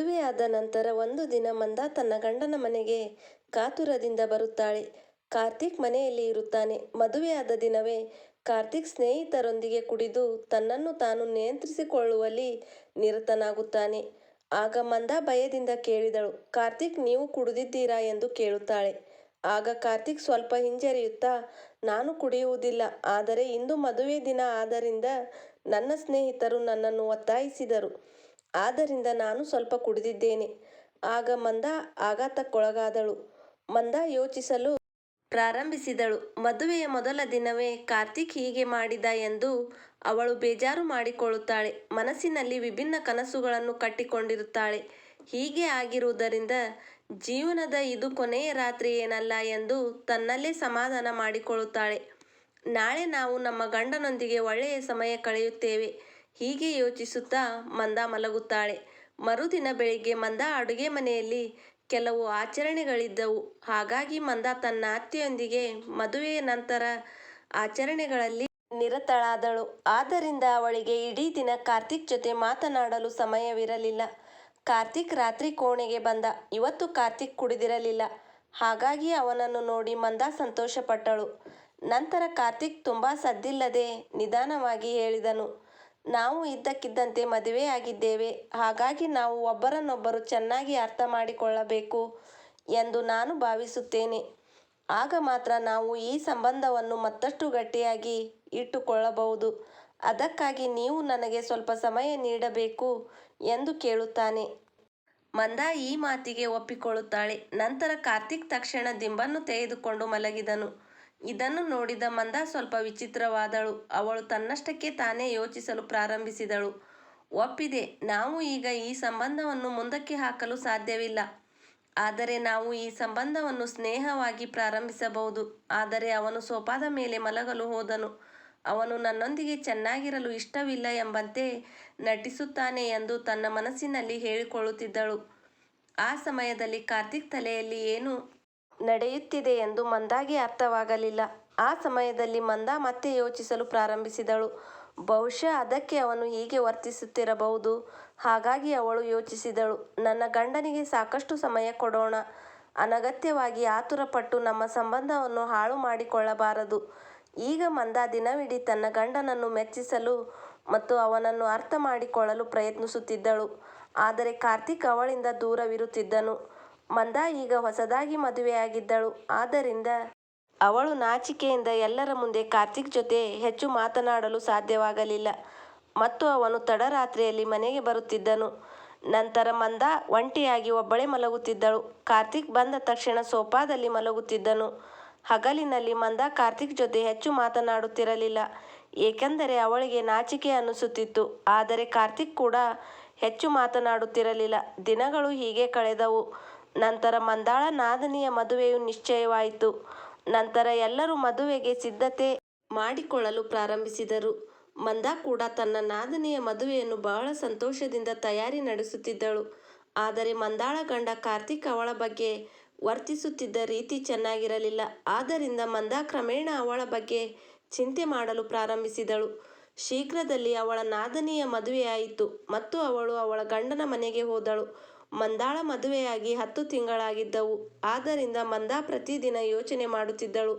ಮದುವೆಯಾದ ನಂತರ ಒಂದು ದಿನ ಮಂದ ತನ್ನ ಗಂಡನ ಮನೆಗೆ ಕಾತುರದಿಂದ ಬರುತ್ತಾಳೆ. ಕಾರ್ತಿಕ್ ಮನೆಯಲ್ಲಿ ಇರುತ್ತಾನೆ. ಮದುವೆಯಾದ ದಿನವೇ ಕಾರ್ತಿಕ್ ಸ್ನೇಹಿತರೊಂದಿಗೆ ಕುಡಿದು ತನ್ನನ್ನು ತಾನು ನಿಯಂತ್ರಿಸಿಕೊಳ್ಳುವಲ್ಲಿ ನಿರತನಾಗುತ್ತಾನೆ. ಆಗ ಮಂದ ಭಯದಿಂದ ಕೇಳಿದಳು, ಕಾರ್ತಿಕ್, ನೀವು ಕುಡಿದಿದ್ದೀರಾ ಎಂದು ಕೇಳುತ್ತಾಳೆ. ಆಗ ಕಾರ್ತಿಕ್ ಸ್ವಲ್ಪ ಹಿಂಜರಿಯುತ್ತಾ, ನಾನು ಕುಡಿಯುವುದಿಲ್ಲ, ಆದರೆ ಇಂದು ಮದುವೆ ದಿನ ಆದ್ದರಿಂದ ನನ್ನ ಸ್ನೇಹಿತರು ನನ್ನನ್ನು ಒತ್ತಾಯಿಸಿದರು ಆದ್ದರಿಂದ ನಾನು ಸ್ವಲ್ಪ ಕುಡಿದಿದ್ದೇನೆ. ಆಗ ಮಂದ ಆಘಾತಕ್ಕೊಳಗಾದಳು. ಮಂದ ಯೋಚಿಸಲು ಪ್ರಾರಂಭಿಸಿದಳು. ಮದುವೆಯ ಮೊದಲ ದಿನವೇ ಕಾರ್ತಿಕ್ ಹೀಗೆ ಮಾಡಿದ ಎಂದು ಅವಳು ಬೇಜಾರು ಮಾಡಿಕೊಳ್ಳುತ್ತಾಳೆ. ಮನಸ್ಸಿನಲ್ಲಿ ವಿಭಿನ್ನ ಕನಸುಗಳನ್ನು ಕಟ್ಟಿಕೊಂಡಿರುತ್ತಾಳೆ. ಹೀಗೆ ಆಗಿರುವುದರಿಂದ ಜೀವನದ ಇದು ಕೊನೆಯ ರಾತ್ರಿ ಏನಲ್ಲ ಎಂದು ತನ್ನಲ್ಲೇ ಸಮಾಧಾನ ಮಾಡಿಕೊಳ್ಳುತ್ತಾಳೆ. ನಾಳೆ ನಾವು ನಮ್ಮ ಗಂಡನೊಂದಿಗೆ ಒಳ್ಳೆಯ ಸಮಯ ಕಳೆಯುತ್ತೇವೆ ಹೀಗೆ ಯೋಚಿಸುತ್ತಾ ಮಂದ ಮಲಗುತ್ತಾಳೆ. ಮರುದಿನ ಬೆಳಿಗ್ಗೆ ಮಂದ ಅಡುಗೆ ಮನೆಯಲ್ಲಿ ಕೆಲವು ಆಚರಣೆಗಳಿದ್ದವು. ಹಾಗಾಗಿ ಮಂದ ತನ್ನ ಅತ್ತೆಯೊಂದಿಗೆ ಮದುವೆಯ ನಂತರ ಆಚರಣೆಗಳಲ್ಲಿ ನಿರತಳಾದಳು. ಆದ್ದರಿಂದ ಅವಳಿಗೆ ಇಡೀ ದಿನ ಕಾರ್ತಿಕ್ ಜೊತೆ ಮಾತನಾಡಲು ಸಮಯವಿರಲಿಲ್ಲ. ಕಾರ್ತಿಕ್ ರಾತ್ರಿ ಕೋಣೆಗೆ ಬಂದ. ಇವತ್ತು ಕಾರ್ತಿಕ್ ಕುಡಿದಿರಲಿಲ್ಲ. ಹಾಗಾಗಿ ಅವನನ್ನು ನೋಡಿ ಮಂದ ಸಂತೋಷಪಟ್ಟಳು. ನಂತರ ಕಾರ್ತಿಕ್ ತುಂಬಾ ಸದ್ದಿಲ್ಲದೆ ನಿಧಾನವಾಗಿ ಹೇಳಿದನು ನಾವು ಇದ್ದಕ್ಕಿದ್ದಂತೆ ಮದುವೆಯಾಗಿದ್ದೇವೆ ಹಾಗಾಗಿ ನಾವು ಒಬ್ಬರನ್ನೊಬ್ಬರು ಚೆನ್ನಾಗಿ ಅರ್ಥ ಮಾಡಿಕೊಳ್ಳಬೇಕು ಎಂದು ನಾನು ಭಾವಿಸುತ್ತೇನೆ. ಆಗ ಮಾತ್ರ ನಾವು ಈ ಸಂಬಂಧವನ್ನು ಮತ್ತಷ್ಟು ಗಟ್ಟಿಯಾಗಿ ಇಟ್ಟುಕೊಳ್ಳಬಹುದು. ಅದಕ್ಕಾಗಿ ನೀವು ನನಗೆ ಸ್ವಲ್ಪ ಸಮಯ ನೀಡಬೇಕು ಎಂದು ಕೇಳುತ್ತಾನೆ. ಮಂದ ಈ ಮಾತಿಗೆ ಒಪ್ಪಿಕೊಳ್ಳುತ್ತಾಳೆ. ನಂತರ ಕಾರ್ತಿಕ್ ತಕ್ಷಣ ದಿಂಬನ್ನು ತೆಗೆದುಕೊಂಡು ಮಲಗಿದನು. ಇದನ್ನು ನೋಡಿದ ಮಂದ ಸ್ವಲ್ಪ ವಿಚಿತ್ರವಾದಳು. ಅವಳು ತನ್ನಷ್ಟಕ್ಕೆ ತಾನೇ ಯೋಚಿಸಲು ಪ್ರಾರಂಭಿಸಿದಳು. ಒಪ್ಪಿದೆ, ನಾವು ಈಗ ಈ ಸಂಬಂಧವನ್ನು ಮುಂದಕ್ಕೆ ಹಾಕಲು ಸಾಧ್ಯವಿಲ್ಲ. ಆದರೆ ನಾವು ಈ ಸಂಬಂಧವನ್ನು ಸ್ನೇಹವಾಗಿ ಪ್ರಾರಂಭಿಸಬಹುದು. ಆದರೆ ಅವನು ಸೋಪಾದ ಮೇಲೆ ಮಲಗಲು ಹೋದನು. ಅವನು ನನ್ನೊಂದಿಗೆ ಚೆನ್ನಾಗಿರಲು ಇಷ್ಟವಿಲ್ಲ ಎಂಬಂತೆ ನಟಿಸುತ್ತಾನೆ ಎಂದು ತನ್ನ ಮನಸ್ಸಿನಲ್ಲಿ ಹೇಳಿಕೊಳ್ಳುತ್ತಿದ್ದಳು. ಆ ಸಮಯದಲ್ಲಿ ಕಾರ್ತಿಕ್ ತಲೆಯಲ್ಲಿ ಏನು ನಡೆಯುತ್ತಿದೆ ಎಂದು ಮಂದಾಗೆ ಅರ್ಥವಾಗಲಿಲ್ಲ. ಆ ಸಮಯದಲ್ಲಿ ಮಂದ ಮತ್ತೆ ಯೋಚಿಸಲು ಪ್ರಾರಂಭಿಸಿದಳು. ಬಹುಶಃ ಅದಕ್ಕೆ ಅವನು ಹೀಗೆ ವರ್ತಿಸುತ್ತಿರಬಹುದು. ಹಾಗಾಗಿ ಅವಳು ಯೋಚಿಸಿದಳು ನನ್ನ ಗಂಡನಿಗೆ ಸಾಕಷ್ಟು ಸಮಯ ಕೊಡೋಣ. ಅನಗತ್ಯವಾಗಿ ಆತುರಪಟ್ಟು ನಮ್ಮ ಸಂಬಂಧವನ್ನು ಹಾಳು ಮಾಡಿಕೊಳ್ಳಬಾರದು. ಈಗ ಮಂದ ದಿನವಿಡೀ ತನ್ನ ಗಂಡನನ್ನು ಮೆಚ್ಚಿಸಲು ಮತ್ತು ಅವನನ್ನು ಅರ್ಥ ಮಾಡಿಕೊಳ್ಳಲು ಪ್ರಯತ್ನಿಸುತ್ತಿದ್ದಳು. ಆದರೆ ಕಾರ್ತಿಕ್ ಅವಳಿಂದ ದೂರವಿರುತ್ತಿದ್ದನು. ಮಂದ ಈಗ ಹೊಸದಾಗಿ ಮದುವೆಯಾಗಿದ್ದಳು. ಆದ್ದರಿಂದ ಅವಳು ನಾಚಿಕೆಯಿಂದ ಎಲ್ಲರ ಮುಂದೆ ಕಾರ್ತಿಕ್ ಜೊತೆ ಹೆಚ್ಚು ಮಾತನಾಡಲು ಸಾಧ್ಯವಾಗಲಿಲ್ಲ ಮತ್ತು ಅವನು ತಡರಾತ್ರಿಯಲ್ಲಿ ಮನೆಗೆ ಬರುತ್ತಿದ್ದನು. ನಂತರ ಮಂದ ಒಂಟಿಯಾಗಿ ಒಬ್ಬಳೇ ಮಲಗುತ್ತಿದ್ದಳು. ಕಾರ್ತಿಕ್ ಬಂದ ತಕ್ಷಣ ಸೋಫಾದಲ್ಲಿ ಮಲಗುತ್ತಿದ್ದನು. ಹಗಲಿನಲ್ಲಿ ಮಂದ ಕಾರ್ತಿಕ್ ಜೊತೆ ಹೆಚ್ಚು ಮಾತನಾಡುತ್ತಿರಲಿಲ್ಲ ಏಕೆಂದರೆ ಅವಳಿಗೆ ನಾಚಿಕೆ ಅನ್ನಿಸುತ್ತಿತ್ತು. ಆದರೆ ಕಾರ್ತಿಕ್ ಕೂಡ ಹೆಚ್ಚು ಮಾತನಾಡುತ್ತಿರಲಿಲ್ಲ. ದಿನಗಳು ಹೀಗೆ ಕಳೆದವು. ನಂತರ ಮಂದಾಳ ನಾದನಿಯ ಮದುವೆಯು ನಿಶ್ಚಯವಾಯಿತು. ನಂತರ ಎಲ್ಲರೂ ಮದುವೆಗೆ ಸಿದ್ಧತೆ ಮಾಡಿಕೊಳ್ಳಲು ಪ್ರಾರಂಭಿಸಿದರು. ಮಂದ ಕೂಡ ತನ್ನ ನಾದನಿಯ ಮದುವೆಯನ್ನು ಬಹಳ ಸಂತೋಷದಿಂದ ತಯಾರಿ ನಡೆಸುತ್ತಿದ್ದಳು. ಆದರೆ ಮಂದಾಳ ಗಂಡ ಕಾರ್ತಿಕ್ ಅವಳ ಬಗ್ಗೆ ವರ್ತಿಸುತ್ತಿದ್ದ ರೀತಿ ಚೆನ್ನಾಗಿರಲಿಲ್ಲ. ಆದ್ದರಿಂದ ಮಂದ ಕ್ರಮೇಣ ಅವಳ ಬಗ್ಗೆ ಚಿಂತೆ ಮಾಡಲು ಪ್ರಾರಂಭಿಸಿದಳು. ಶೀಘ್ರದಲ್ಲಿ ಅವಳ ನಾದನಿಯ ಮದುವೆಯಾಯಿತು ಮತ್ತು ಅವಳು ಅವಳ ಗಂಡನ ಮನೆಗೆ ಹೋದಳು. ಮಂದಾಳ ಮದುವೆಯಾಗಿ ಹತ್ತು ತಿಂಗಳಾಗಿದ್ದವು. ಆದ್ದರಿಂದ ಮಂದಾ ಪ್ರತಿದಿನ ಯೋಚನೆ ಮಾಡುತ್ತಿದ್ದಳು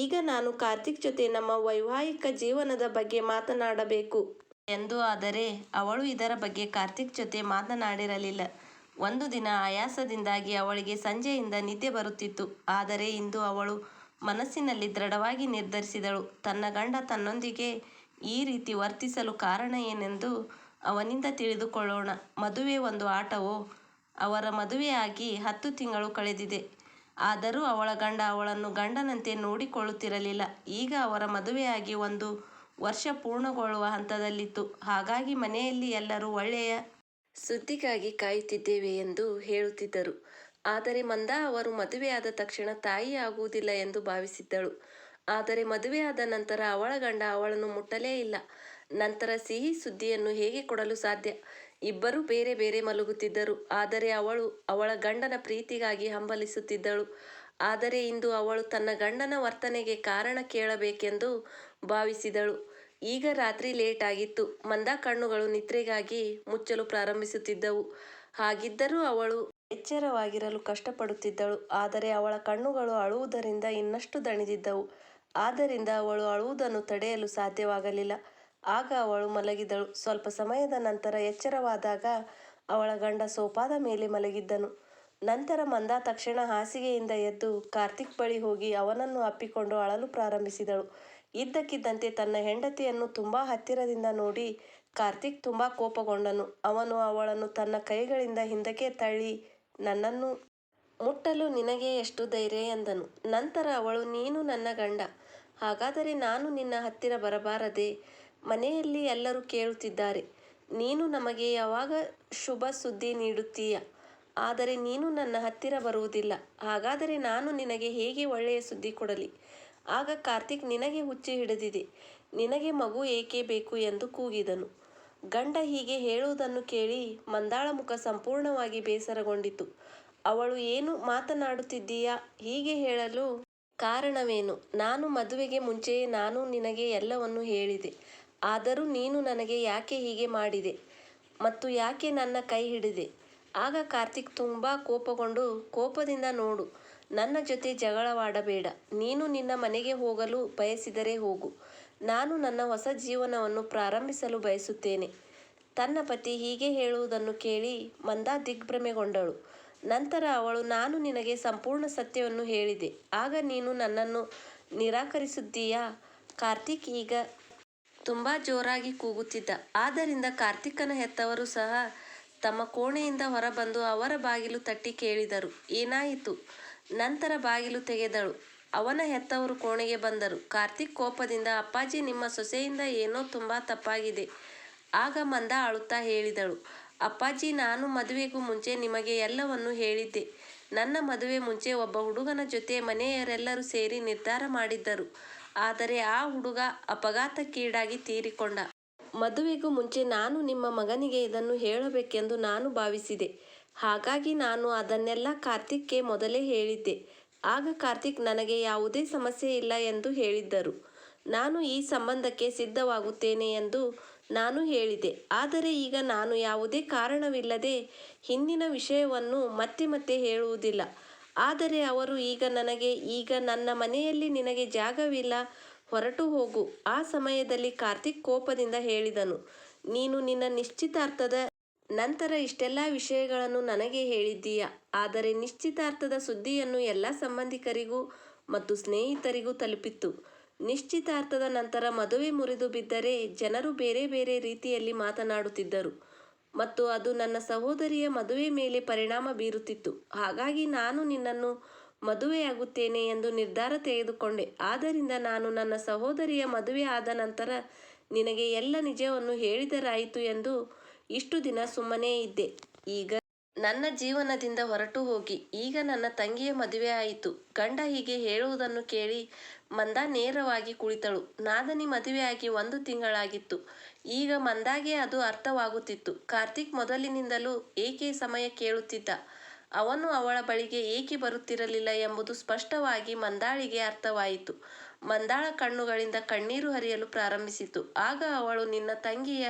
ಈಗ ನಾನು ಕಾರ್ತಿಕ್ ಜೊತೆ ನಮ್ಮ ವೈವಾಹಿಕ ಜೀವನದ ಬಗ್ಗೆ ಮಾತನಾಡಬೇಕು. ಎಂದು ಆದರೆ ಅವಳು ಇದರ ಬಗ್ಗೆ ಕಾರ್ತಿಕ್ ಜೊತೆ ಮಾತನಾಡಿರಲಿಲ್ಲ. ಒಂದು ದಿನ ಆಯಾಸದಿಂದಾಗಿ ಅವಳಿಗೆ ಸಂಜೆಯಿಂದ ನಿದ್ದೆ ಬರುತ್ತಿತ್ತು. ಆದರೆ ಇಂದು ಅವಳು ಮನಸ್ಸಿನಲ್ಲಿ ದೃಢವಾಗಿ ನಿರ್ಧರಿಸಿದಳು ತನ್ನ ಗಂಡ ತನ್ನೊಂದಿಗೆ ಈ ರೀತಿ ವರ್ತಿಸಲು ಕಾರಣ ಏನೆಂದು ಅವನಿಂದ ತಿಳಿದುಕೊಳ್ಳೋಣ. ಮದುವೆ ಒಂದು ಆಟವೋ ಅವರ ಮದುವೆಯಾಗಿ ಹತ್ತು ತಿಂಗಳು ಕಳೆದಿದೆ. ಆದರೂ ಅವಳ ಗಂಡ ಅವಳನ್ನು ಗಂಡನಂತೆ ನೋಡಿಕೊಳ್ಳುತ್ತಿರಲಿಲ್ಲ. ಈಗ ಅವರ ಮದುವೆಯಾಗಿ ಒಂದು ವರ್ಷ ಪೂರ್ಣಗೊಳ್ಳುವ ಹಂತದಲ್ಲಿತ್ತು. ಹಾಗಾಗಿ ಮನೆಯಲ್ಲಿ ಎಲ್ಲರೂ ಒಳ್ಳೆಯ ಸುದ್ದಿಗಾಗಿ ಕಾಯುತ್ತಿದ್ದೇವೆ ಎಂದು ಹೇಳುತ್ತಿದ್ದರು. ಆದರೆ ಮಂದಾ ಅವರು ಮದುವೆಯಾದ ತಕ್ಷಣ ತಾಯಿ ಆಗುವುದಿಲ್ಲ ಎಂದು ಭಾವಿಸಿದ್ದಳು. ಆದರೆ ಮದುವೆಯಾದ ನಂತರ ಅವಳ ಗಂಡ ಅವಳನ್ನು ಮುಟ್ಟಲೇ ಇಲ್ಲ. ನಂತರ ಸಿಹಿ ಸುದ್ದಿಯನ್ನು ಹೇಗೆ ಕೊಡಲು ಸಾಧ್ಯ. ಇಬ್ಬರೂ ಬೇರೆ ಬೇರೆ ಮಲಗುತ್ತಿದ್ದರು. ಆದರೆ ಅವಳು ಅವಳ ಗಂಡನ ಪ್ರೀತಿಗಾಗಿ ಹಂಬಲಿಸುತ್ತಿದ್ದಳು. ಆದರೆ ಇಂದು ಅವಳು ತನ್ನ ಗಂಡನ ವರ್ತನೆಗೆ ಕಾರಣ ಕೇಳಬೇಕೆಂದು ಭಾವಿಸಿದಳು. ಈಗ ರಾತ್ರಿ ಲೇಟ್ ಆಗಿತ್ತು. ಮಂದ ಕಣ್ಣುಗಳು ನಿದ್ರೆಗಾಗಿ ಮುಚ್ಚಲು ಪ್ರಾರಂಭಿಸುತ್ತಿದ್ದವು. ಹಾಗಿದ್ದರೂ ಅವಳು ಎಚ್ಚರವಾಗಿರಲು ಕಷ್ಟಪಡುತ್ತಿದ್ದಳು ಆದರೆ ಅವಳ ಕಣ್ಣುಗಳು ಅಳುವುದರಿಂದ ಇನ್ನಷ್ಟು ದಣಿದಿದ್ದವು ಆದ್ದರಿಂದ ಅವಳು ಅಳುವುದನ್ನು ತಡೆಯಲು ಸಾಧ್ಯವಾಗಲಿಲ್ಲ ಆಗ ಅವಳು ಮಲಗಿದಳು. ಸ್ವಲ್ಪ ಸಮಯದ ನಂತರ ಎಚ್ಚರವಾದಾಗ ಅವಳ ಗಂಡ ಸೋಪಾದ ಮೇಲೆ ಮಲಗಿದ್ದನು. ನಂತರ ಮಂದ ತಕ್ಷಣ ಹಾಸಿಗೆಯಿಂದ ಎದ್ದು ಕಾರ್ತಿಕ್ ಬಳಿ ಹೋಗಿ ಅವನನ್ನು ಅಪ್ಪಿಕೊಂಡು ಅಳಲು ಪ್ರಾರಂಭಿಸಿದಳು. ಇದ್ದಕ್ಕಿದ್ದಂತೆ ತನ್ನ ಹೆಂಡತಿಯನ್ನು ತುಂಬಾ ಹತ್ತಿರದಿಂದ ನೋಡಿ ಕಾರ್ತಿಕ್ ತುಂಬಾ ಕೋಪಗೊಂಡನು. ಅವನು ಅವಳನ್ನು ತನ್ನ ಕೈಗಳಿಂದ ಹಿಂದಕ್ಕೆ ತಳ್ಳಿ ನನ್ನನ್ನು ಮುಟ್ಟಲು ನಿನಗೆ ಎಷ್ಟು ಧೈರ್ಯ ಎಂದನು. ನಂತರ ಅವಳು, ನೀನು ನನ್ನ ಗಂಡ. ಹಾಗಾದರೆ ನಾನು ನಿನ್ನ ಹತ್ತಿರ ಬರಬಾರದೆ? ಮನೆಯಲ್ಲಿ ಎಲ್ಲರೂ ಕೇಳುತ್ತಿದ್ದಾರೆ, ನೀನು ನಮಗೆ ಯಾವಾಗ ಶುಭ ಸುದ್ದಿ ನೀಡುತ್ತೀಯ? ಆದರೆ ನೀನು ನನ್ನ ಹತ್ತಿರ ಬರುವುದಿಲ್ಲ. ಹಾಗಾದರೆ ನಾನು ನಿನಗೆ ಹೇಗೆ ಒಳ್ಳೆಯ ಸುದ್ದಿ ಕೊಡಲಿ? ಆಗ ಕಾರ್ತಿಕ್ ನಿನಗೆ ಹುಚ್ಚಿ ಹಿಡಿದಿದೆ. ನಿನಗೆ ಮಗು ಏಕೆ ಬೇಕು ಎಂದು ಕೂಗಿದನು. ಗಂಡ ಹೀಗೆ ಹೇಳುವುದನ್ನು ಕೇಳಿ ಮಂದಾಳ ಮುಖ ಸಂಪೂರ್ಣವಾಗಿ ಬೇಸರಗೊಂಡಿತು. ಅವಳು ಏನು ಮಾತನಾಡುತ್ತಿದ್ದೀಯಾ? ಹೀಗೆ ಹೇಳಲು ಕಾರಣವೇನು? ನಾನು ಮದುವೆಗೆ ಮುಂಚೆಯೇ ನಾನು ನಿನಗೆ ಎಲ್ಲವನ್ನು ಹೇಳಿದೆ. ಆದರೂ ನೀನು ನನಗೆ ಯಾಕೆ ಹೀಗೆ ಮಾಡಿದೆ ಮತ್ತು ಯಾಕೆ ನನ್ನ ಕೈ ಹಿಡಿದೆ? ಆಗ ಕಾರ್ತಿಕ್ ತುಂಬ ಕೋಪಗೊಂಡು, ಕೋಪದಿಂದ ನೋಡು, ನನ್ನ ಜೊತೆ ಜಗಳವಾಡಬೇಡ. ನೀನು ನಿನ್ನ ಮನೆಗೆ ಹೋಗಲು ಬಯಸಿದರೆ ಹೋಗು. ನಾನು ನನ್ನ ಹೊಸ ಜೀವನವನ್ನು ಪ್ರಾರಂಭಿಸಲು ಬಯಸುತ್ತೇನೆ. ತನ್ನ ಪತಿ ಹೀಗೆ ಹೇಳುವುದನ್ನು ಕೇಳಿ ಮಂದಾ ದಿಗ್ಭ್ರಮೆಗೊಂಡಳು. ನಂತರ ಅವಳು, ನಾನು ನಿನಗೆ ಸಂಪೂರ್ಣ ಸತ್ಯವನ್ನು ಹೇಳಿದೆ. ಆಗ ನೀನು ನನ್ನನ್ನು ನಿರಾಕರಿಸಿದ್ದೀಯಾ? ಕಾರ್ತಿಕ್ ಈಗ ತುಂಬ ಜೋರಾಗಿ ಕೂಗುತ್ತಿದ್ದ. ಆದ್ದರಿಂದ ಕಾರ್ತಿಕನ ಹೆತ್ತವರು ಸಹ ತಮ್ಮ ಕೋಣೆಯಿಂದ ಹೊರಬಂದು ಅವರ ಬಾಗಿಲು ತಟ್ಟಿ ಕೇಳಿದರು. ಏನಾಯಿತು? ನಂತರ ಬಾಗಿಲು ತೆಗೆದಳು. ಅವನ ಹೆತ್ತವರು ಕೋಣೆಗೆ ಬಂದರು. ಕಾರ್ತಿಕ್ ಕೋಪದಿಂದ, ಅಪ್ಪಾಜಿ ನಿಮ್ಮ ಸೊಸೆಯಿಂದ ಏನೋ ತುಂಬಾ ತಪ್ಪಾಗಿದೆ. ಆಗ ಮಂದ ಅಳುತ್ತಾ ಹೇಳಿದಳು, ಅಪ್ಪಾಜಿ, ನಾನು ಮದುವೆಗೂ ಮುಂಚೆ ನಿಮಗೆ ಎಲ್ಲವನ್ನೂ ಹೇಳಿದ್ದೆ. ನನ್ನ ಮದುವೆ ಮುಂಚೆ ಒಬ್ಬ ಹುಡುಗನ ಜೊತೆ ಮನೆಯವರೆಲ್ಲರೂ ಸೇರಿ ನಿರ್ಧಾರ ಮಾಡಿದ್ದರು. ಆದರೆ ಆ ಹುಡುಗ ಅಪಘಾತಕ್ಕೀಡಾಗಿ ತೀರಿಕೊಂಡ. ಮದುವೆಗೂ ಮುಂಚೆ ನಾನು ನಿಮ್ಮ ಮಗನಿಗೆ ಇದನ್ನು ಹೇಳಬೇಕೆಂದು ನಾನು ಭಾವಿಸಿದೆ. ಹಾಗಾಗಿ ನಾನು ಅದನ್ನೆಲ್ಲ ಕಾರ್ತಿಕ್ಗೆ ಮೊದಲೇ ಹೇಳಿದ್ದೆ. ಆಗ ಕಾರ್ತಿಕ್ ನನಗೆ ಯಾವುದೇ ಸಮಸ್ಯೆ ಇಲ್ಲ ಎಂದು ಹೇಳಿದ್ದರು. ನಾನು ಈ ಸಂಬಂಧಕ್ಕೆ ಸಿದ್ಧವಾಗುತ್ತೇನೆ ಎಂದು ನಾನು ಹೇಳಿದೆ. ಆದರೆ ಈಗ ನಾನು ಯಾವುದೇ ಕಾರಣವಿಲ್ಲದೆ ಹಿಂದಿನ ವಿಷಯವನ್ನು ಮತ್ತೆ ಮತ್ತೆ ಹೇಳುವುದಿಲ್ಲ. ಆದರೆ ಅವರು, ಈಗ ನನಗೆ, ಈಗ ನನ್ನ ಮನೆಯಲ್ಲಿ ನಿನಗೆ ಜಾಗವಿಲ್ಲ, ಹೊರಟು ಹೋಗು. ಆ ಸಮಯದಲ್ಲಿ ಕಾರ್ತಿಕ್ ಕೋಪದಿಂದ ಹೇಳಿದನು, ನೀನು ನಿನ್ನ ನಿಶ್ಚಿತಾರ್ಥದ ನಂತರ ಇಷ್ಟೆಲ್ಲ ವಿಷಯಗಳನ್ನು ನನಗೆ ಹೇಳಿದ್ದೀಯ? ಆದರೆ ನಿಶ್ಚಿತಾರ್ಥದ ಸುದ್ದಿಯನ್ನು ಎಲ್ಲ ಸಂಬಂಧಿಕರಿಗೂ ಮತ್ತು ಸ್ನೇಹಿತರಿಗೂ ತಲುಪಿತ್ತು. ನಿಶ್ಚಿತಾರ್ಥದ ನಂತರ ಮದುವೆ ಮುರಿದು ಬಿದ್ದರೆ ಜನರು ಬೇರೆ ಬೇರೆ ರೀತಿಯಲ್ಲಿ ಮಾತನಾಡುತ್ತಿದ್ದರು. ಮತ್ತು ಅದು ನನ್ನ ಸಹೋದರಿಯ ಮದುವೆ ಮೇಲೆ ಪರಿಣಾಮ ಬೀರುತ್ತಿತ್ತು. ಹಾಗಾಗಿ ನಾನು ನಿನ್ನನ್ನು ಮದುವೆಯಾಗುತ್ತೇನೆ ಎಂದು ನಿರ್ಧಾರ ತೆಗೆದುಕೊಂಡೆ. ಆದ್ದರಿಂದ ನಾನು ನನ್ನ ಸಹೋದರಿಯ ಮದುವೆ ಆದ ನಂತರ ನಿನಗೆ ಎಲ್ಲ ನಿಜವನ್ನು ಹೇಳಿದರಾಯಿತು ಎಂದು ಇಷ್ಟು ದಿನ ಸುಮ್ಮನೆ ಇದ್ದೆ. ಈಗ ನನ್ನ ಜೀವನದಿಂದ ಹೊರಟು ಹೋಗಿ. ಈಗ ನನ್ನ ತಂಗಿಯ ಮದುವೆ ಆಯಿತು. ಗಂಡ ಹೀಗೆ ಹೇಳುವುದನ್ನು ಕೇಳಿ ಮಂದ ನೇರವಾಗಿ ಕುಳಿತಳು. ನಾದನಿ ಮದುವೆಯಾಗಿ ಒಂದು ತಿಂಗಳಾಗಿತ್ತು. ಈಗ ಮಂದಾಗೆ ಅದು ಅರ್ಥವಾಗುತ್ತಿತ್ತು. ಕಾರ್ತಿಕ್ ಮೊದಲಿನಿಂದಲೂ ಏಕೆ ಸಮಯ ಕೇಳುತ್ತಿದ್ದ? ಅವನು ಅವಳ ಬಳಿಗೆ ಏಕೆ ಬರುತ್ತಿರಲಿಲ್ಲ ಎಂಬುದು ಸ್ಪಷ್ಟವಾಗಿ ಮಂದಾಳಿಗೆ ಅರ್ಥವಾಯಿತು. ಮಂದಾಳ ಕಣ್ಣುಗಳಿಂದ ಕಣ್ಣೀರು ಹರಿಯಲು ಪ್ರಾರಂಭಿಸಿತು. ಆಗ ಅವಳು, ನಿನ್ನ ತಂಗಿಯ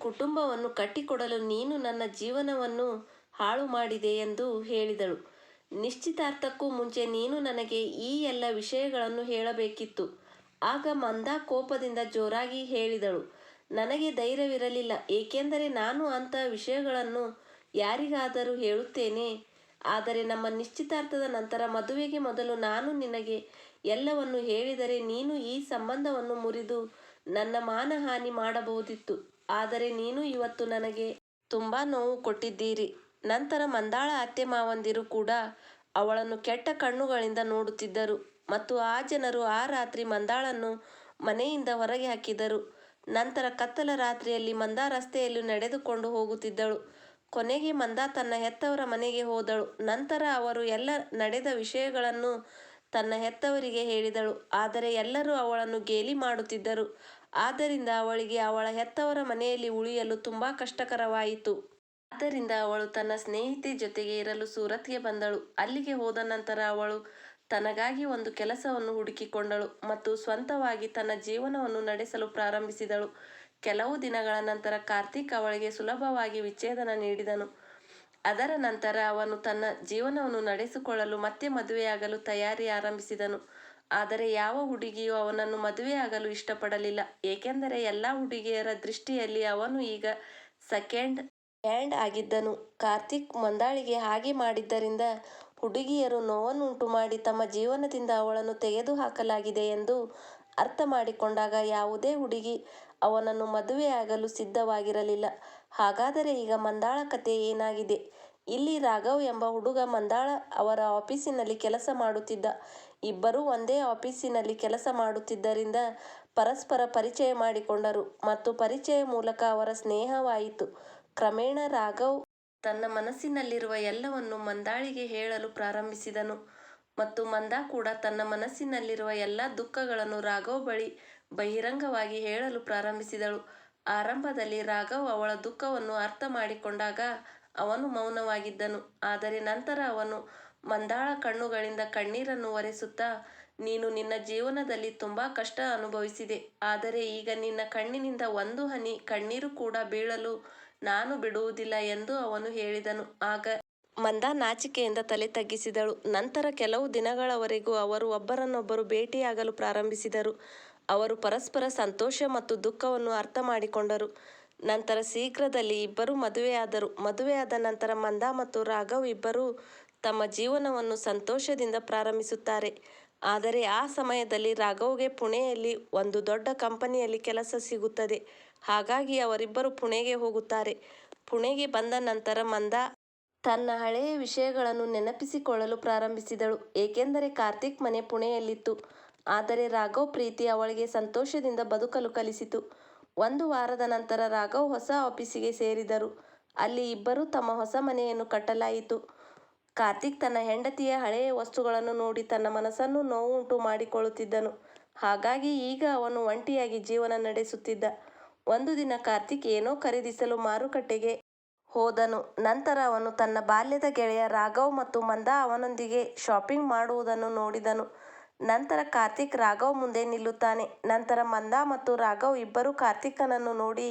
ಕುಟುಂಬವನ್ನು ಕಟ್ಟಿಕೊಡಲು ನೀನು ನನ್ನ ಜೀವನವನ್ನು ಹಾಳು ಮಾಡಿದೆ ಎಂದು ಹೇಳಿದಳು. ನಿಶ್ಚಿತಾರ್ಥಕ್ಕೂ ಮುಂಚೆ ನೀನು ನನಗೆ ಈ ಎಲ್ಲ ವಿಷಯಗಳನ್ನು ಹೇಳಬೇಕಿತ್ತು. ಆಗ ಮಂದಾ ಕೋಪದಿಂದ ಜೋರಾಗಿ ಹೇಳಿದಳು. ನನಗೆ ಧೈರ್ಯವಿರಲಿಲ್ಲ. ಏಕೆಂದರೆ ನಾನು ಅಂಥ ವಿಷಯಗಳನ್ನು ಯಾರಿಗಾದರೂ ಹೇಳುತ್ತೇನೆ. ಆದರೆ ನಮ್ಮ ನಿಶ್ಚಿತಾರ್ಥದ ನಂತರ ಮದುವೆಗೆ ಮೊದಲು ನಾನು ನಿನಗೆ ಎಲ್ಲವನ್ನು ಹೇಳಿದರೆ ನೀನು ಈ ಸಂಬಂಧವನ್ನು ಮುರಿದು ನನ್ನ ಮಾನಹಾನಿ ಮಾಡಬಹುದಿತ್ತು. ಆದರೆ ನೀನು ಇವತ್ತು ನನಗೆ ತುಂಬ ನೋವು ಕೊಟ್ಟಿದ್ದೀರಿ. ನಂತರ ಮಂದಾಳ ಅತ್ತೆ ಮಾವಂದಿರು ಕೂಡ ಅವಳನ್ನು ಕೆಟ್ಟ ಕಣ್ಣುಗಳಿಂದ ನೋಡುತ್ತಿದ್ದರು ಮತ್ತು ಆ ಜನರು ಆ ರಾತ್ರಿ ಮಂದಾಳನ್ನು ಮನೆಯಿಂದ ಹೊರಗೆ ಹಾಕಿದರು. ನಂತರ ಕತ್ತಲ ರಾತ್ರಿಯಲ್ಲಿ ಮಂದಾ ರಸ್ತೆಯಲ್ಲಿ ನಡೆದುಕೊಂಡು ಹೋಗುತ್ತಿದ್ದಳು. ಕೊನೆಗೆ ಮಂದಾ ತನ್ನ ಹೆತ್ತವರ ಮನೆಗೆ ಹೋದಳು. ನಂತರ ಅವರು ಎಲ್ಲ ನಡೆದ ವಿಷಯಗಳನ್ನು ತನ್ನ ಹೆತ್ತವರಿಗೆ ಹೇಳಿದಳು. ಆದರೆ ಎಲ್ಲರೂ ಅವಳನ್ನು ಗೇಲಿ ಮಾಡುತ್ತಿದ್ದರು. ಆದ್ದರಿಂದ ಅವಳಿಗೆ ಅವಳ ಹೆತ್ತವರ ಮನೆಯಲ್ಲಿ ಉಳಿಯಲು ತುಂಬ ಕಷ್ಟಕರವಾಯಿತು. ಆದ್ದರಿಂದ ಅವಳು ತನ್ನ ಸ್ನೇಹಿತೆ ಜೊತೆಗೆ ಇರಲು ಸೂರತ್ಗೆ ಬಂದಳು. ಅಲ್ಲಿಗೆ ಹೋದ ನಂತರ ಅವಳು ತನಗಾಗಿ ಒಂದು ಕೆಲಸವನ್ನು ಹುಡುಕಿಕೊಂಡಳು ಮತ್ತು ಸ್ವಂತವಾಗಿ ತನ್ನ ಜೀವನವನ್ನು ನಡೆಸಲು ಪ್ರಾರಂಭಿಸಿದಳು ಕೆಲವು ದಿನಗಳ ನಂತರ ಕಾರ್ತಿಕ್ ಅವಳಿಗೆ ಸುಲಭವಾಗಿ ವಿಚ್ಛೇದನ ನೀಡಿದನು ಅದರ ನಂತರ ಅವನು ತನ್ನ ಜೀವನವನ್ನು ನಡೆಸಿಕೊಳ್ಳಲು ಮತ್ತೆ ಮದುವೆಯಾಗಲು ತಯಾರಿ ಆರಂಭಿಸಿದನು. ಆದರೆ ಯಾವ ಹುಡುಗಿಯೂ ಅವನನ್ನು ಮದುವೆಯಾಗಲು ಇಷ್ಟಪಡಲಿಲ್ಲ, ಏಕೆಂದರೆ ಎಲ್ಲ ಹುಡುಗಿಯರ ದೃಷ್ಟಿಯಲ್ಲಿ ಅವನು ಈಗ ಸೆಕೆಂಡ್ ಹ್ಯಾಂಡ್ ಆಗಿದ್ದನು. ಕಾರ್ತಿಕ್ ಮಂದಾಳಿಗೆ ಹಾಗೆ ಮಾಡಿದ್ದರಿಂದ ಹುಡುಗಿಯರು ನೋವನ್ನುಂಟು ಮಾಡಿ ತಮ್ಮ ಜೀವನದಿಂದ ಅವಳನ್ನು ತೆಗೆದುಹಾಕಲಾಗಿದೆ ಎಂದು ಅರ್ಥ ಮಾಡಿಕೊಂಡಾಗ ಯಾವುದೇ ಹುಡುಗಿ ಅವನನ್ನು ಮದುವೆಯಾಗಲು ಸಿದ್ಧವಾಗಿರಲಿಲ್ಲ. ಹಾಗಾದರೆ ಈಗ ಮಂದಾಳ ಕಥೆ ಏನಾಗಿದೆ? ಇಲ್ಲಿ ರಾಘವ್ ಎಂಬ ಹುಡುಗ ಮಂದಾಳ ಅವರ ಆಫೀಸಿನಲ್ಲಿ ಕೆಲಸ ಮಾಡುತ್ತಿದ್ದ. ಇಬ್ಬರೂ ಒಂದೇ ಆಫೀಸಿನಲ್ಲಿ ಕೆಲಸ ಮಾಡುತ್ತಿದ್ದರಿಂದ ಪರಸ್ಪರ ಪರಿಚಯ ಮಾಡಿಕೊಂಡರು ಮತ್ತು ಪರಿಚಯ ಮೂಲಕ ಅವರ ಸ್ನೇಹವಾಯಿತು. ಕ್ರಮೇಣ ರಾಘವ್ ತನ್ನ ಮನಸ್ಸಿನಲ್ಲಿರುವ ಎಲ್ಲವನ್ನು ಮಂದಾಳಿಗೆ ಹೇಳಲು ಪ್ರಾರಂಭಿಸಿದನು. ಮತ್ತು ಮಂದ ಕೂಡ ತನ್ನ ಮನಸ್ಸಿನಲ್ಲಿರುವ ಎಲ್ಲ ದುಃಖಗಳನ್ನು ರಾಘವ್ ಬಳಿ ಬಹಿರಂಗವಾಗಿ ಹೇಳಲು ಪ್ರಾರಂಭಿಸಿದಳು. ಆರಂಭದಲ್ಲಿ ರಾಘವ್ ಅವಳ ದುಃಖವನ್ನು ಅರ್ಥ ಮಾಡಿಕೊಂಡಾಗ ಅವನು ಮೌನವಾಗಿದ್ದನು, ಆದರೆ ನಂತರ ಅವನು ಮಂದಾಳ ಕಣ್ಣುಗಳಿಂದ ಕಣ್ಣೀರನ್ನು ಒರೆಸುತ್ತಾ, ನೀನು ನಿನ್ನ ಜೀವನದಲ್ಲಿ ತುಂಬಾ ಕಷ್ಟ ಅನುಭವಿಸಿದೆ, ಆದರೆ ಈಗ ನಿನ್ನ ಕಣ್ಣಿನಿಂದ ಒಂದು ಹನಿ ಕಣ್ಣೀರು ಕೂಡ ಬೀಳಲು ನಾನು ಬಿಡುವುದಿಲ್ಲ ಎಂದು ಅವನು ಹೇಳಿದನು. ಆಗ ಮಂದಾ ನಾಚಿಕೆಯಿಂದ ತಲೆ ತಗ್ಗಿಸಿದಳು. ನಂತರ ಕೆಲವು ದಿನಗಳವರೆಗೂ ಅವರು ಒಬ್ಬರನ್ನೊಬ್ಬರು ಭೇಟಿಯಾಗಲು ಪ್ರಾರಂಭಿಸಿದರು. ಅವರು ಪರಸ್ಪರ ಸಂತೋಷ ಮತ್ತು ದುಃಖವನ್ನು ಅರ್ಥಮಾಡಿಕೊಂಡರು. ನಂತರ ಶೀಘ್ರದಲ್ಲಿ ಇಬ್ಬರು ಮದುವೆಯಾದರು. ಮದುವೆಯಾದ ನಂತರ ಮಂದಾ ಮತ್ತು ರಾಘವ್ ಇಬ್ಬರೂ ತಮ್ಮ ಜೀವನವನ್ನು ಸಂತೋಷದಿಂದ ಪ್ರಾರಂಭಿಸುತ್ತಾರೆ. ಆದರೆ ಆ ಸಮಯದಲ್ಲಿ ರಾಘವ್ಗೆ ಪುಣೆಯಲ್ಲಿ ಒಂದು ದೊಡ್ಡ ಕಂಪನಿಯಲ್ಲಿ ಕೆಲಸ ಸಿಗುತ್ತದೆ, ಹಾಗಾಗಿ ಅವರಿಬ್ಬರು ಪುಣೆಗೆ ಹೋಗುತ್ತಾರೆ. ಪುಣೆಗೆ ಬಂದ ನಂತರ ಮಂದಾ ತನ್ನ ಹಳೆಯ ವಿಷಯಗಳನ್ನು ನೆನಪಿಸಿಕೊಳ್ಳಲು ಪ್ರಾರಂಭಿಸಿದಳು, ಏಕೆಂದರೆ ಕಾರ್ತಿಕ್ ಮನೆ ಪುಣೆಯಲ್ಲಿತ್ತು. ಆದರೆ ರಾಘವ್ ಪ್ರೀತಿ ಅವಳಿಗೆ ಸಂತೋಷದಿಂದ ಬದುಕಲು ಕಲಿಸಿತು. ಒಂದು ವಾರದ ನಂತರ ರಾಘವ್ ಹೊಸ ಆಫೀಸಿಗೆ ಸೇರಿದರು. ಅಲ್ಲಿ ಇಬ್ಬರೂ ತಮ್ಮ ಹೊಸ ಮನೆಯನ್ನು ಕಟ್ಟಲಾಯಿತು. ಕಾರ್ತಿಕ್ ತನ್ನ ಹೆಂಡತಿಯ ಹಳೆಯ ವಸ್ತುಗಳನ್ನು ನೋಡಿ ತನ್ನ ಮನಸ್ಸನ್ನು ನೋವುಂಟು ಮಾಡಿಕೊಳ್ಳುತ್ತಿದ್ದನು. ಹಾಗಾಗಿ ಈಗ ಅವನು ಒಂಟಿಯಾಗಿ ಜೀವನ ನಡೆಸುತ್ತಿದ್ದ. ಒಂದು ದಿನ ಕಾರ್ತಿಕ್ ಏನೋ ಖರೀದಿಸಲು ಮಾರುಕಟ್ಟೆಗೆ ಹೋದನು. ನಂತರ ಅವನು ತನ್ನ ಬಾಲ್ಯದ ಗೆಳೆಯ ರಾಘವ್ ಮತ್ತು ಮಂದಾ ಅವನೊಂದಿಗೆ ಶಾಪಿಂಗ್ ಮಾಡುವುದನ್ನು ನೋಡಿದನು. ನಂತರ ಕಾರ್ತಿಕ್ ರಾಘವ್ ಮುಂದೆ ನಿಲ್ಲುತ್ತಾನೆ. ನಂತರ ಮಂದಾ ಮತ್ತು ರಾಘವ್ ಇಬ್ಬರೂ ಕಾರ್ತಿಕನನ್ನು ನೋಡಿ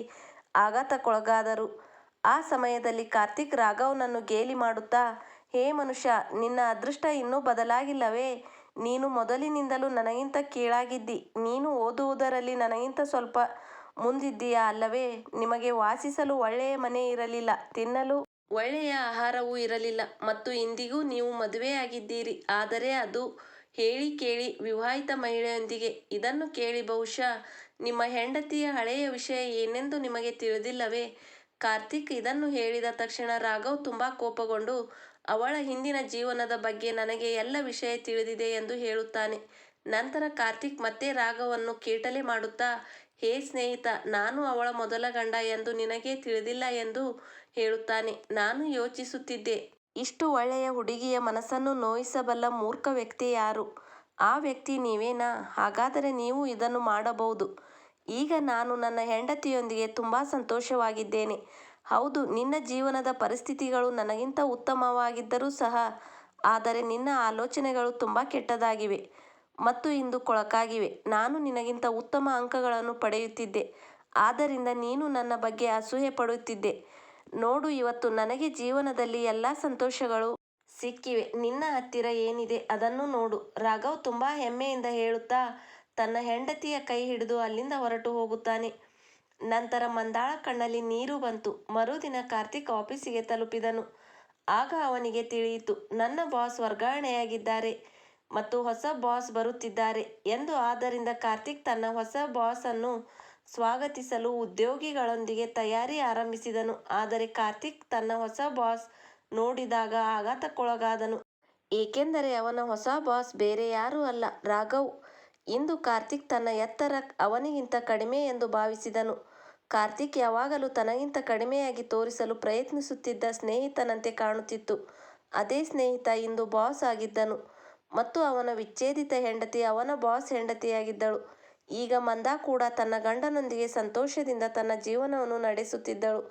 ಆಘಾತಕ್ಕೊಳಗಾದರು. ಆ ಸಮಯದಲ್ಲಿ ಕಾರ್ತಿಕ್ ರಾಘವ್ನನ್ನು ಗೇಲಿ ಮಾಡುತ್ತಾ, ಹೇ ಮನುಷ್ಯ, ನಿನ್ನ ಅದೃಷ್ಟ ಇನ್ನೂ ಬದಲಾಗಿಲ್ಲವೇ? ನೀನು ಮೊದಲಿನಿಂದಲೂ ನನಗಿಂತ ಕೀಳಾಗಿದ್ದಿ. ನೀನು ಓದುವುದರಲ್ಲಿ ನನಗಿಂತ ಸ್ವಲ್ಪ ಮುಂದಿದ್ದೀಯ ಅಲ್ಲವೇ? ನಿಮಗೆ ವಾಸಿಸಲು ಒಳ್ಳೆಯ ಮನೆ ಇರಲಿಲ್ಲ, ತಿನ್ನಲು ಒಳ್ಳೆಯ ಆಹಾರವೂ ಇರಲಿಲ್ಲ ಮತ್ತು ಇಂದಿಗೂ ನೀವು ಮದುವೆಯಾಗಿದ್ದೀರಿ, ಆದರೆ ಅದು ಹೇಳಿ ಕೇಳಿ ವಿವಾಹಿತ ಮಹಿಳೆಯೊಂದಿಗೆ. ಇದನ್ನು ಕೇಳಿ ಬಹುಶಃ ನಿಮ್ಮ ಹೆಂಡತಿಯ ಹಳೆಯ ವಿಷಯ ಏನೆಂದು ನಿಮಗೆ ತಿಳಿದಿಲ್ಲವೇ? ಕಾರ್ತಿಕ್ ಇದನ್ನು ಹೇಳಿದ ತಕ್ಷಣ ರಾಘವ್ ತುಂಬಾ ಕೋಪಗೊಂಡು, ಅವಳ ಹಿಂದಿನ ಜೀವನದ ಬಗ್ಗೆ ನನಗೆ ಎಲ್ಲ ವಿಷಯ ತಿಳಿದಿದೆ ಎಂದು ಹೇಳುತ್ತಾನೆ. ನಂತರ ಕಾರ್ತಿಕ್ ಮತ್ತೆ ರಾಘವನ್ನು ಕೀಟಲೆ ಮಾಡುತ್ತಾ, ಹೇ ಸ್ನೇಹಿತ, ನಾನು ಅವಳ ಮೊದಲ ಗಂಡ ಎಂದು ನಿನಗೆ ತಿಳಿದಿಲ್ಲ ಎಂದು ಹೇಳುತ್ತಾನೆ. ನಾನು ಯೋಚಿಸುತ್ತಿದ್ದೆ. ಇಷ್ಟು ಒಳ್ಳೆಯ ಹುಡುಗಿಯ ಮನಸ್ಸನ್ನು ನೋಯಿಸಬಲ್ಲ ಮೂರ್ಖ ವ್ಯಕ್ತಿ ಯಾರು? ಆ ವ್ಯಕ್ತಿ ನೀವೇನಾ? ಹಾಗಾದರೆ ನೀವು ಇದನ್ನು ಮಾಡಬಹುದು. ಈಗ ನಾನು ನನ್ನ ಹೆಂಡತಿಯೊಂದಿಗೆ ತುಂಬ ಸಂತೋಷವಾಗಿದ್ದೇನೆ. ಹೌದು, ನಿನ್ನ ಜೀವನದ ಪರಿಸ್ಥಿತಿಗಳು ನನಗಿಂತ ಉತ್ತಮವಾಗಿದ್ದರೂ ಸಹ, ಆದರೆ ನಿನ್ನ ಆಲೋಚನೆಗಳು ತುಂಬ ಕೆಟ್ಟದಾಗಿವೆ ಮತ್ತು ಇಂದು ಕೊಳಕಾಗಿವೆ. ನಾನು ನಿನಗಿಂತ ಉತ್ತಮ ಅಂಕಗಳನ್ನು ಪಡೆಯುತ್ತಿದ್ದೆ, ಆದ್ದರಿಂದ ನೀನು ನನ್ನ ಬಗ್ಗೆ ಅಸೂಯೆಪಡುತ್ತಿದ್ದೆ. ನೋಡು ಇವತ್ತು ನನಗೆ ಜೀವನದಲ್ಲಿ ಎಲ್ಲಾ ಸಂತೋಷಗಳು ಸಿಕ್ಕಿವೆ. ನಿನ್ನ ಹತ್ತಿರ ಏನಿದೆ ಅದನ್ನು ನೋಡು. ರಾಘವ್ ತುಂಬಾ ಹೆಮ್ಮೆಯಿಂದ ಹೇಳುತ್ತಾ ತನ್ನ ಹೆಂಡತಿಯ ಕೈ ಹಿಡಿದು ಅಲ್ಲಿಂದ ಹೊರಟು ಹೋಗುತ್ತಾನೆ. ನಂತರ ಮಂದಾಳ ಕಣ್ಣಲ್ಲಿ ನೀರು ಬಂತು. ಮರುದಿನ ಕಾರ್ತಿಕ್ ಆಫೀಸಿಗೆ ತಲುಪಿದನು. ಆಗ ಅವನಿಗೆ ತಿಳಿಯಿತು, ನನ್ನ ಬಾಸ್ ವರ್ಗಾವಣೆಯಾಗಿದ್ದಾರೆ ಮತ್ತು ಹೊಸ ಬಾಸ್ ಬರುತ್ತಿದ್ದಾರೆ ಎಂದು. ಆದ್ದರಿಂದ ಕಾರ್ತಿಕ್ ತನ್ನ ಹೊಸ ಬಾಸ್ ಅನ್ನು ಸ್ವಾಗತಿಸಲು ಉದ್ಯೋಗಿಗಳೊಂದಿಗೆ ತಯಾರಿ ಆರಂಭಿಸಿದನು. ಆದರೆ ಕಾರ್ತಿಕ್ ತನ್ನ ಹೊಸ ಬಾಸ್ ನೋಡಿದಾಗ ಆಘಾತಕ್ಕೊಳಗಾದನು. ಏಕೆಂದರೆ ಅವನ ಹೊಸ ಬಾಸ್ ಬೇರೆ ಯಾರೂ ಅಲ್ಲ, ರಾಘವ್. ಇಂದು ಕಾರ್ತಿಕ್ ತನ್ನ ಎತ್ತರ ಅವನಿಗಿಂತ ಕಡಿಮೆ ಎಂದು ಭಾವಿಸಿದನು. ಕಾರ್ತಿಕ್ ಯಾವಾಗಲೂ ತನಗಿಂತ ಕಡಿಮೆಯಾಗಿ ತೋರಿಸಲು ಪ್ರಯತ್ನಿಸುತ್ತಿದ್ದ ಸ್ನೇಹಿತನಂತೆ ಕಾಣುತ್ತಿತ್ತು. ಅದೇ ಸ್ನೇಹಿತ ಇಂದು ಬಾಸ್ ಆಗಿದ್ದನು ಮತ್ತು ಅವನ ವಿಚ್ಛೇದಿತ ಹೆಂಡತಿ ಅವನ ಬಾಸ್ ಹೆಂಡತಿಯಾಗಿದ್ದಳು. ಈಗ ಮಂದಾ ಕೂಡ ತನ್ನ ಗಂಡನೊಂದಿಗೆ ಸಂತೋಷದಿಂದ ತನ್ನ ಜೀವನವನ್ನು ನಡೆಸುತ್ತಿದ್ದಳು.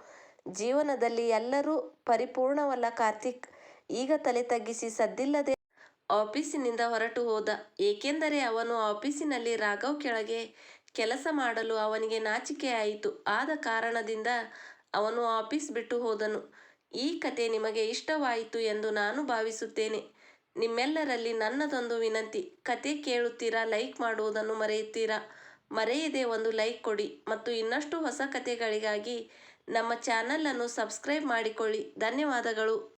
ಜೀವನದಲ್ಲಿ ಎಲ್ಲರೂ ಪರಿಪೂರ್ಣವಲ್ಲ ಕಾರ್ತಿಕ್ ಈಗ ತಲೆ ತಗ್ಗಿಸಿ ಸದ್ದಿಲ್ಲದೆ ಆಫೀಸಿನಿಂದ ಹೊರಟು ಹೋದ, ಏಕೆಂದರೆ ಅವನು ಆಫೀಸಿನಲ್ಲಿ ರಾಘವ್ ಕೆಳಗೆ ಕೆಲಸ ಮಾಡಲು ಅವನಿಗೆ ನಾಚಿಕೆಯಾಯಿತು. ಆದ ಕಾರಣದಿಂದ ಅವನು ಆಫೀಸ್ ಬಿಟ್ಟು ಹೋದನು. ಈ ಕತೆ ನಿಮಗೆ ಇಷ್ಟವಾಯಿತು ಎಂದು ನಾನು ಭಾವಿಸುತ್ತೇನೆ ನಿಮ್ಮೆಲ್ಲರಲ್ಲಿ ನನ್ನದೊಂದು ವಿನಂತಿ. ಕತೆ ಕೇಳುತ್ತೀರಾ, ಲೈಕ್ ಮಾಡುವುದನ್ನು ಮರೆಯುತ್ತೀರಾ? ಮರೆಯದೆ ಒಂದು ಲೈಕ್ ಕೊಡಿ ಮತ್ತು ಇನ್ನಷ್ಟು ಹೊಸ ಕತೆಗಳಿಗಾಗಿ ನಮ್ಮ ಚಾನಲನ್ನು ಸಬ್ಸ್ಕ್ರೈಬ್ ಮಾಡಿಕೊಳ್ಳಿ. ಧನ್ಯವಾದಗಳು.